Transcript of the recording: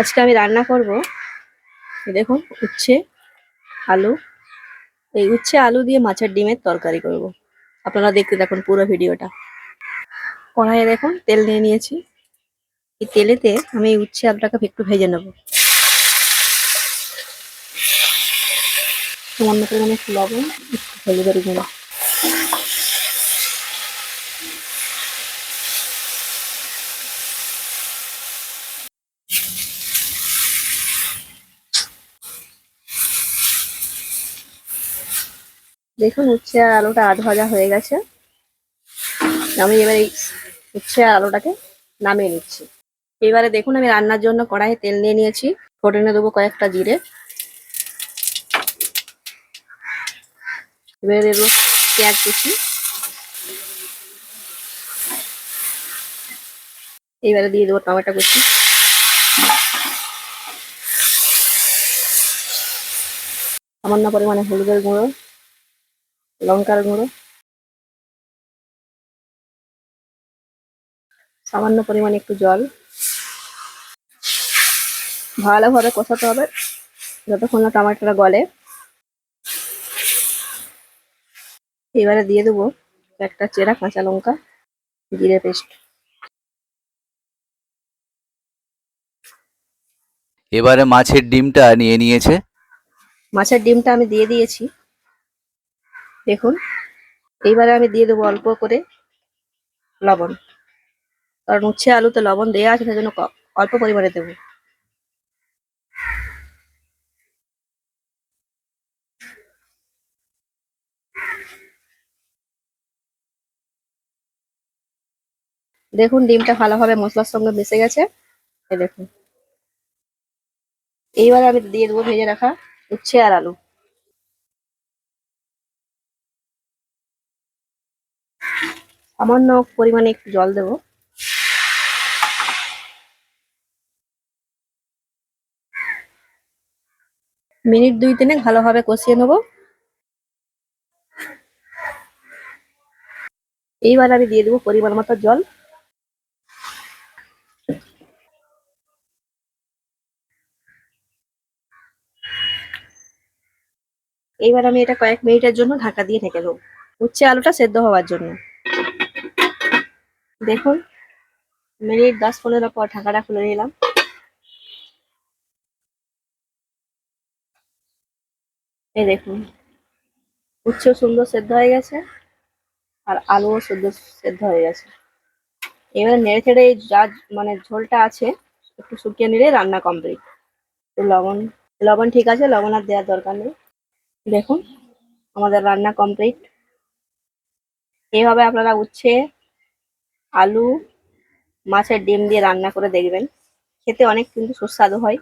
আজকে আমি রান্না করব। দেখুন, উচ্ছে, আলু। এই উচ্ছে, আলু দিয়ে মাছের ডিমের তরকারি করব। আপনারা দেখতে দেখুন পুরো ভিডিওটা। কড়াইয়ে দেখুন, তেল নিয়ে নিয়েছি। এই তেলেতে আমি উচ্ছে, আলুটাকে একটু ভেজে নেব। সামান্য পরিমাণে লবণ হলুদের গুঁড়ো। দেখুন, উচ্ছে আলুটা আধ ভাজা হয়ে গেছে। আমি এবার এই উচ্ছে আলুটাকে নামিয়ে নিচ্ছি। এবারে দেখুন, আমি রান্নার জন্য কড়াইয়ে তেল নিয়ে নিয়েছি। ফোড়নে দেবো কয়েকটা জিরে। এবারে দেবো পেঁয়াজ কুচি। এইবারে দিয়ে দেবো টমেটো কুচি। সামান্য পরিমাণে হলুদের গুঁড়ো। লঙ্কার গুঁড়ো। সামান্য পরিমাণে একটু জল। ভালোভাবে কষাতে হবে যতক্ষণ না টমেটোটা গলে। এবারে দিয়ে দেবো একটা চেরা কাঁচা লঙ্কা জিরে পেস্ট। এবারে মাছের ডিমটা নিয়ে নিয়েছে। মাছের ডিমটা আমি দিয়ে দিয়েছি। দেখুন। এইবারে আমি দিয়ে দেবো অল্প করে লবণ। কারণ উচ্ছে আলুতে লবণ দেওয়া আছে, সেজন্য অল্প পরিমাণে দেবো। দেখুন, ডিমটা ভালোভাবে মশলার সঙ্গে মিশে গেছে। দেখুন। এইবার আমি দিয়ে দেবো ভেজে রাখা উচ্ছে আর আলু। সামান্য পরিমাণে একটু জল দেবো। মিনিট দুই তিনে ভালোভাবে কষিয়ে নেব। এইবার আমি দিয়ে দেবো পরিমাণ মতো জল। এইবার আমি এটা কয়েক মিনিটের জন্য ঢাকা দিয়ে ঢেকে দেবো। উচ্ছে আলুটা সেদ্ধ হওয়ার জন্য। দেখুন, মিনিট দশ পনেরো পর ঢাকাটা খুলে নিলাম। এই দেখুন উচ্ছেও সুন্দর সেদ্ধ হয়ে গেছে আর আলুও সুন্দর সেদ্ধ হয়ে গেছে। এবার নেড়ে চেড়ে এই যা মানে ঝোলটা আছে, একটু শুকিয়ে নিলে রান্না কমপ্লিট লবণ লবণ ঠিক আছে, লবণ আর দেওয়ার দরকার নেই। দেখুন, আমাদের রান্না কমপ্লিট এইভাবে আপনারা উচ্ছে আলু মাছের ডিম দিয়ে রান্না করে দেখবেন। খেতে অনেক কিন্তু সুস্বাদু হয়।